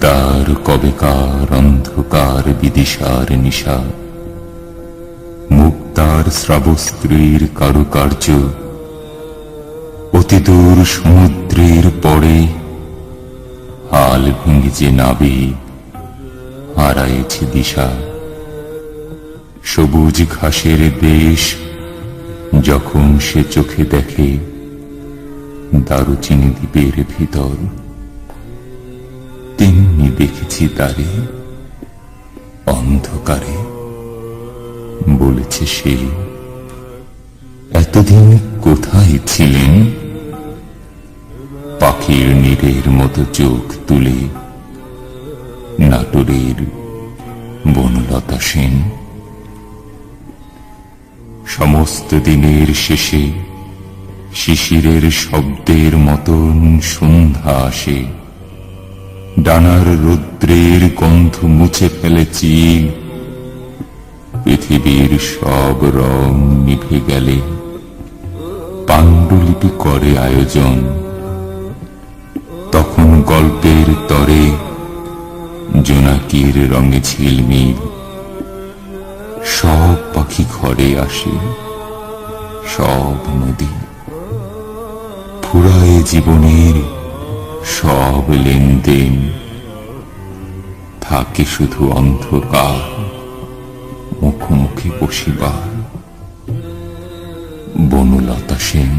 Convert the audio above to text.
তার কবেকার অন্ধকার, বিদিশার নিশা। মুক্তার শ্রাবস্ত্রীর কারুকার্য। অতি দূর সমুদ্রের পরে হাল ভেঙে যে নাবি হারায়েছে দিশা। সবুজ ঘাসের দেশ যখন সে চোখে দেখে, দারুচিনি দ্বীপের ভিতর দেখেছি তারে, অন্ধকারে, বলেছে সে। এতদিন কোথায় ছিলেন? পাখির নীরের মতো চোখ তুলে নাটোরের বনলতা সেন। সমস্ত দিনের শেষে শিশিরের শব্দের মতন সন্ধ্যা আসে। ডানার রৌদ্রের গন্ধ মুছে ফেলে চিল পৃথিবীর সব রং নিভে গেলে পাণ্ডুলিপি করে আয়োজন। তখন গল্পের তরে জোনাকির রঙে ঝিলমিল সব পাখি ঘরে আসে, সব নদী। ফুরায় জীবনের সব লেনদেন থাকে শুধু অন্ধকার মুখোমুখি বসিবার। বনলতা সেন